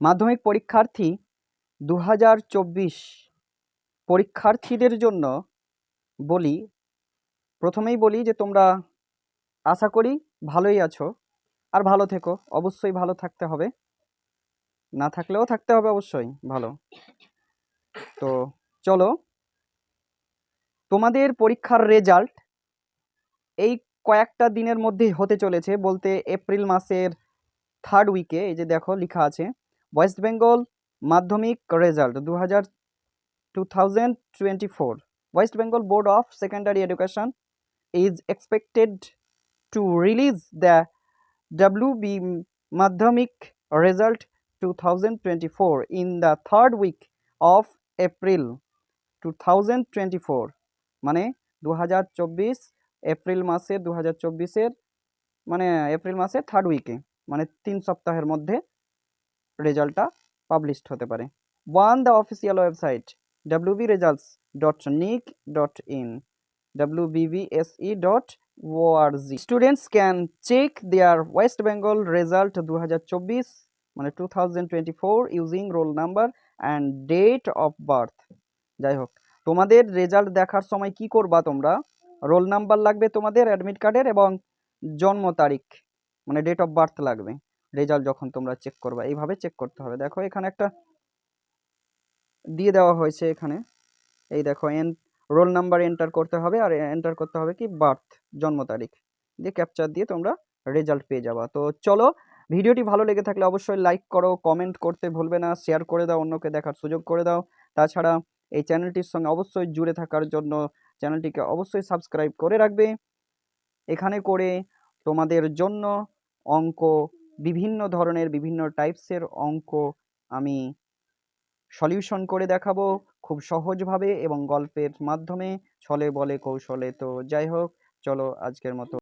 মাধ্যমিক পরীক্ষার্থী দু হাজার চব্বিশ পরীক্ষার্থীদের জন্য বলি, প্রথমেই বলি যে তোমরা আশা করি ভালোই আছো আর ভালো থেকো, অবশ্যই ভালো থাকতে হবে। না থাকলেও থাকতে হবে অবশ্যই, ভালো। তো চলো, তোমাদের পরীক্ষার রেজাল্ট এই কয়েকটা দিনের মধ্যেই হতে চলেছে বলতে এপ্রিল মাসের থার্ড উইকে এই যে দেখো, লেখা আছে। ওয়েস্ট বেঙ্গল মাধ্যমিক রেজাল্ট দু হাজার two thousand twenty four West Bengal board of secondary education is expected to release the WB Madhyamik result two thousand twenty four in the third week of April two thousand twenty four মানে দু হাজার চব্বিশ April মাসের দু হাজার চব্বিশের মানে April মাসে থার্ড উইকে। মানে তিন সপ্তাহের মধ্যে রেজাল্টটা পাবলিশড হতে পারে। On the official website WB results dot nic dot in WBBSE dot org students can check their West Bengal result দু হাজার চব্বিশ মানে two thousand twenty four using roll number and date of birth. যাই হোক, তোমাদের result দেখার সময় কি করবা তোমরা? রোল নাম্বার লাগবে তোমাদের অ্যাডমিট কার্ডের এবং জন্ম তারিখ মানে ডেট অফ বার্থ লাগবে। রেজাল্ট যখন তোমরা চেক করবা, এইভাবে চেক করতে হবে। দেখো, এখানে একটা দিয়ে দেওয়া হয়েছে এখানে। এই দেখো এন রোল নাম্বার এন্টার করতে হবে, আর এন্টার করতে হবে কি? বার্থ জন্ম তারিখ। দিয়ে ক্যাপচার দিয়ে তোমরা রেজাল্ট পেয়ে যাবা। তো চলো, ভিডিওটি ভালো লেগে থাকলে অবশ্যই লাইক করো কমেন্ট করতে ভুলবে না শেয়ার করে দাও, অন্যকে দেখার সুযোগ করে দাও। তাছাড়া এই চ্যানেলটির সঙ্গে অবশ্যই জুড়ে থাকার জন্য চ্যানেলটিকে অবশ্যই সাবস্ক্রাইব করে রাখবে। এখানে করে তোমাদের জন্য অঙ্ক বিভিন্ন ধরনের বিভিন্ন টাইপসের অঙ্ক আমি সলিউশন করে দেখাবো খুব সহজভাবে এবং গল্পের মাধ্যমে ছলে বলে কৌশলে। তো যাই হোক, চলো আজকের মতো